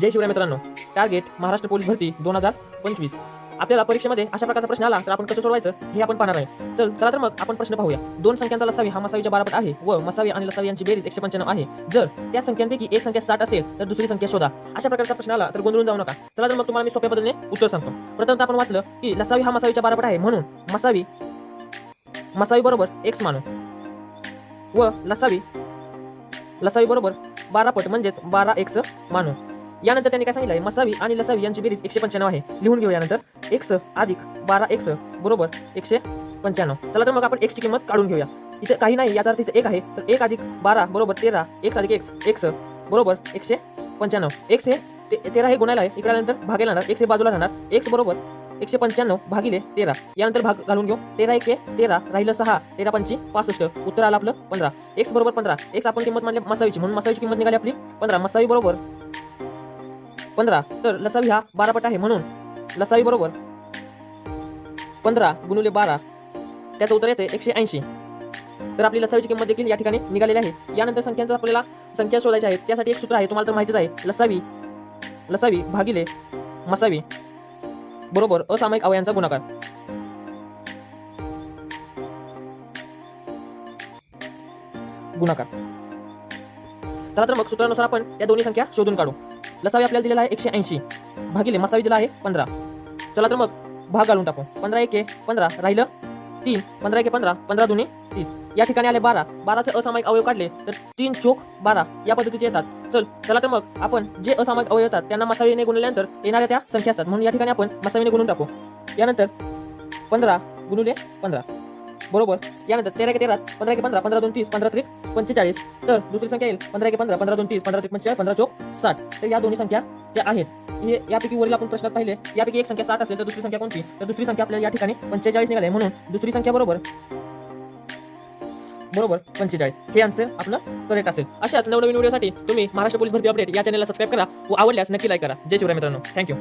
जय शिवराय मित्रांनो. Target Maharashtra police भरती दोन हजार पंचवीस. आपल्याला परीक्षेमध्ये अशा प्रकारचा प्रश्न आला तर आपण कसं सोडवायचं हे आपण पाहणार आहे. चल चला तर मग आपण प्रश्न पाहूया. दोन संख्यांचा लसावी हा मसावीच्या बारापट आहे व मसावी आणि लसावी यांची बेरीज एकशे पंच्याण्णव आहे. जर त्या संख्यांपैकी एक संख्या साठ असेल तर दुसरी संख्या शोधा. अशा प्रकारचा प्रश्न आला तर गोंधळून जाऊ नका. चला तर मग तुम्हाला मी सोप्या पद्धतीने उत्तर सांगतो. प्रथम आपण वाचलं की लसावी हा मसावीच्या बारापट आहे म्हणून मसावी मसावी बरोबर एक्स मानू. व लसावी लसावी बरोबर बारा पट म्हणजेच बारा एक्स मानू. यानंतर त्यांनी काय सांगितलंय? मसावी आणि लसावी यांची बेरीज एकशे पंच्याण्णव आहे. लिहून घेऊ यानंतर. एक्स अधिक बारा एक्स बरोबर एकशे पंच्याण्णव. चला तर मग आपण एक्सची किंमत काढून घेऊया. इथे काही नाही याचा अर्थ इथे एक आहे. तर एक अधिक बारा बरोबर तेरा एक्स अधिक एक्स एक्स बरोबर एकशे पंच्याण्णव. एक्स हे ते- तेरा हे गुणायला आहे. इकडे नंतर भागेला राहणार एक्स हे बाजूला राहणार. एक्स बरोबर एकशे पंच्याण्णव भागिले तेरा. यानंतर भाग घालून घेऊ. तेरा एक तेरा राहिलं सहा. तेरा पंची पासष्ट. उत्तर आलं आपलं पंधरा. एक्स बरोबर पंधरा. एक्स आपण किंमत मानली मसावीची. म्हणून मसावीची किंमत निघाली आपली पंधरा. मसावी बरोबर पंधरा. तर लसावी हा बारा पट आहे म्हणून. लसावी बरोबर. पंधरा गुणुले बारा. त्याचं उत्तर येते एकशे ऐंशी. तर आपली लसावीची किंमत देखील या ठिकाणी निघालेली आहे. यानंतर संख्यांचा आपल्याला संख्या शोधायच्या आहेत त्यासाठी एक सूत्र आहे. तुम्हाला तर माहितीच आहे. लसावी. लसावी भागिले मसावी. बरोबर. असामायिक अवयांचा गुणाकार. गुणाकार. चला तर मग सूत्रानुसार आपण या दोन्ही संख्या शोधून काढू. लसावी आपल्याला दिलेला आहे एकशे ऐंशी. भागिले मसावी दिला आहे पंधरा. चला तर मग भाग घालून टाकू. पंधरा एके पंधरा राहिलं तीन. पंधरा एके पंधरा पंधरा दोन्ही तीस. या ठिकाणी आले बारा. बाराचे असामायिक अवयव काढले तर तीन चोक बारा. या पद्धतीचे येतात. चल चला तर मग आपण जे असामायिक अवयव येतात त्यांना मसावीने गुणल्यानंतर येणाऱ्या त्या संख्या असतात. म्हणून या ठिकाणी आपण मसावीने गुणून टाकू. यानंतर पंधरा गुणुले पंधरा. बरोबर? यानंतर तेरा के तेरा पंधरा के पंधरा पंधरा दोन तीस पंधरा त्रिक पंचेचाळीस. तर दुसरी संख्या येईल पंधरा के पंधरा पंधरा दोन तीस पंधरा त्रिक पंचेचाळीस पंधरा चौक साठ. तर या दोन्ही संख्या त्या आहेत. हे यापैकी वरील आपण प्रश्नात पाहिले. यापैकी एक संख्या साठ असेल तर दुसरी संख्या कोणती? तर दुसरी संख्या आपल्याला या ठिकाणी पंचेचाळीस निघाली म्हणून दुसरी संख्या बरोबर? बरोबर पंचेचाळीस. हे आन्सर आपलं करेक्ट असेल. अशाच नवनवीन व्हिडिओसाठी तुम्ही महाराष्ट्र पोलीस भरती अपडेट या चॅनलला सबस्क्राईब करा व आवडल्यास नक्की लाईक करा. जय शिवराय मित्रांनो. थँक्यू